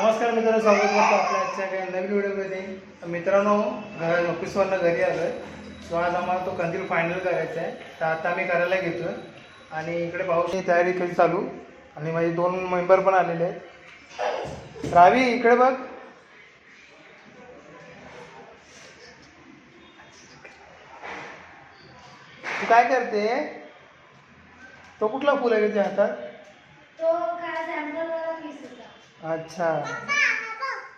नमस्कार मित्रांनो स्वागत करतो आपल्या आजच्या काही नवीन व्हिडिओमध्ये. मित्रांनो घर ऑफिसवरनं घरी आलो आहे सो आज आम्हाला तो कंदील फायनल करायचा आहे. तर आता आम्ही करायला घेतो आणि इकडे पाऊसची तयारी केली चालू? आणि माझे दोन मेंबर पण आलेले आहेत. रावी इकडे बघ. तू काय करते? तो कुठला फुल आहे तुझ्या हातात तो अच्छा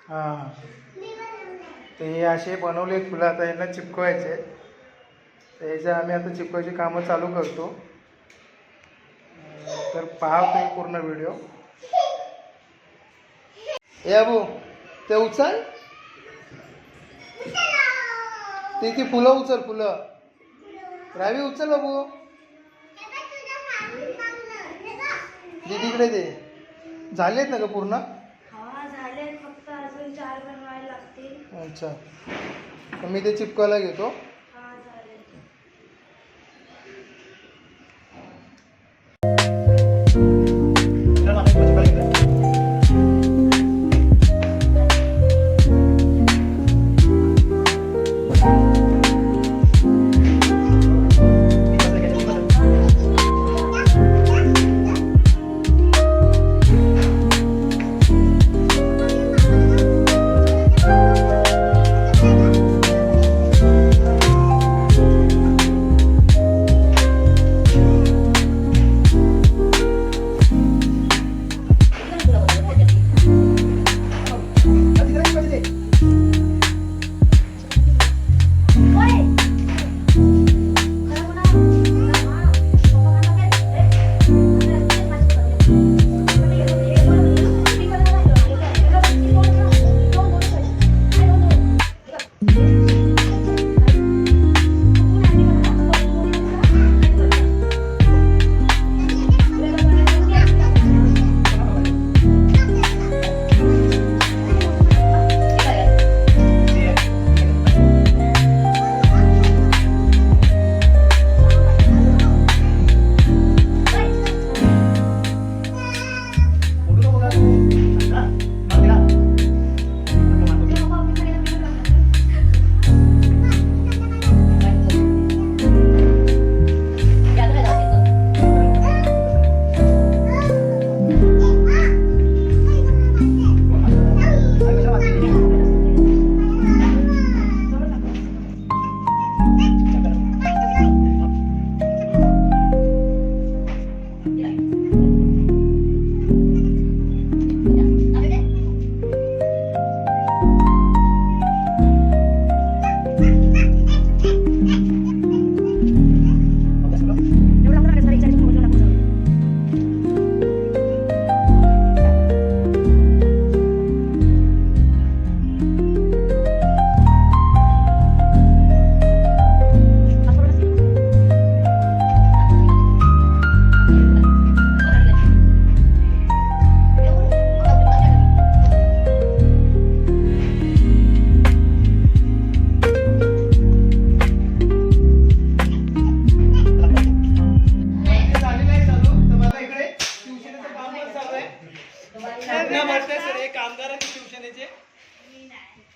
हां. तर हे असे बनवले फुलं आता यांना चिपकवायचे. तर ह्याच्या आम्ही आता चिपकवायची कामं चालू करतो. तर पहा तुम्ही पूर्ण व्हिडिओ. ए अबू ते उचल. ते ती फुलं उचल फुलं. रावी उचल बाबू दीदीकडे दे. झालेत ना ग पूर्ण? हा झाले फक्त अजून चार बनवायला लागतील. अच्छा. तर मी ते चिपकायला घेतो.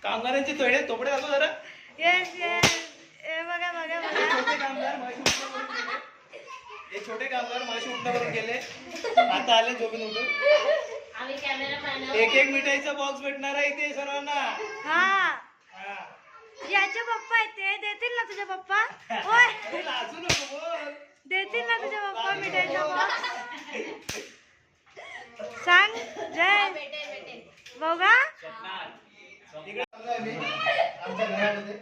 कामगारांचे तोडे तोपडे दाखव जरा. येस येस हे बघा बघा हे बघा छोटे कामगार गेले हे छोटे कामगार उठण्यावरून गेले आता आले झोपून उठून एक एक मिठाईचा बॉक्स भेटणार आहे इथे सर्वांना. हा. हा. याचे पप्पा आहेत ते. देतील ना तुझे पप्पा? होय. लाजू नको बोल. देतील ना तुझे पप्पा मिठाईचा बॉक्स सांग जय. बघा इकडे चाललोय मी आमच्या घरामध्ये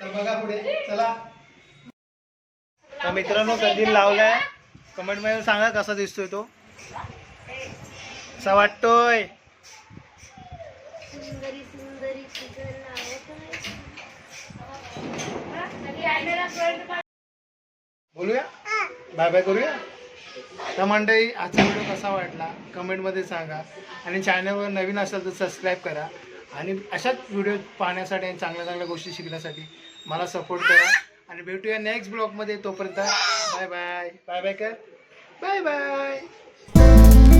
तर बघा पुढे. चला. तर मित्रांनो कंदील लावलाय? कमेंटमध्ये सांगा कसा दिसतोय तो. कसा वाटतोय? बोलूया? बाय बाय करूया? तर मंडळी आजचा व्हिडिओ कसा वाटला? कमेंटमध्ये सांगा. आणि चॅनलवर नवीन असेल तर सबस्क्राईब करा. आणि अशाच व्हिडिओ पाहण्यासाठी आणि चांगल्या चांगल्या गोष्टी शिकण्यासाठी मला सपोर्ट करा. आणि भेटूया नेक्स्ट ब्लॉगमध्ये तोपर्यंत. बाय बाय बाय बाय कर. Bye bye